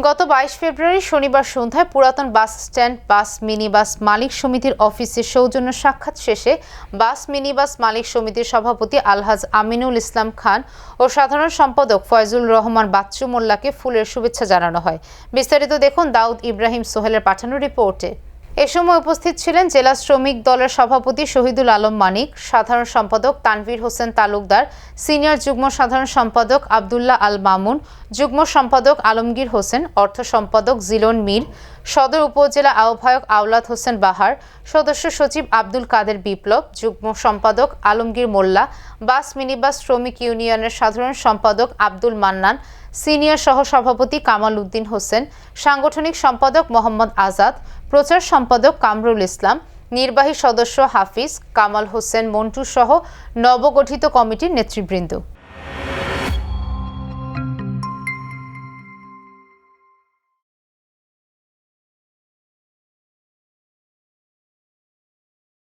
গত বাইশ ফেব্রুয়ারি শনিবার সন্ধ্যায় পুরাতন বাস স্ট্যান্ড, বাস মিনি বাস মালিক সমিতির অফিসে সৌজন্য সাক্ষাৎ শেষে বাস মিনি বাস মালিক সমিতির সভাপতি আলহাজ আমিনুল ইসলাম খান ও সাধারণ সম্পাদক ফয়জুল রহমান বাচ্চু মোল্লাকে ফুলের শুভেচ্ছা জানানো হয়। বিস্তারিত দেখুন দাউদ ইব্রাহিম সোহেলের পাঠানো রিপোর্টে। এ সময় উপস্থিত ছিলেন জেলা শ্রমিক দলের সভাপতি শহীদুল আলম মানিক, সাধারণ সম্পাদক তানভীর হোসেন তালুকদার, সিনিয়র যুগ্ম সাধারণ সম্পাদক আবদুল্লাহ আল মামুন, যুগ্ম সম্পাদক আলমগীর হোসেন, অর্থ সম্পাদক জিলন মীর সদর উপজেলা আহ্বায়ক আওলাদ হোসেন বাহার, সদস্য সচিব আব্দুল কাদের বিপ্লব, যুগ্ম সম্পাদক আলমগীর মোল্লা, বাস মিনিবাস শ্রমিক ইউনিয়নের সাধারণ সম্পাদক আব্দুল মান্নান, সিনিয়র সহসভাপতি কামাল উদ্দিন হোসেন, সাংগঠনিক সম্পাদক মোহাম্মদ আজাদ, প্রচার সম্পাদক কামরুল ইসলাম, নির্বাহী সদস্য হাফিজ, কামাল হোসেন মন্টু সহ নবগঠিত কমিটির নেতৃবৃন্দ।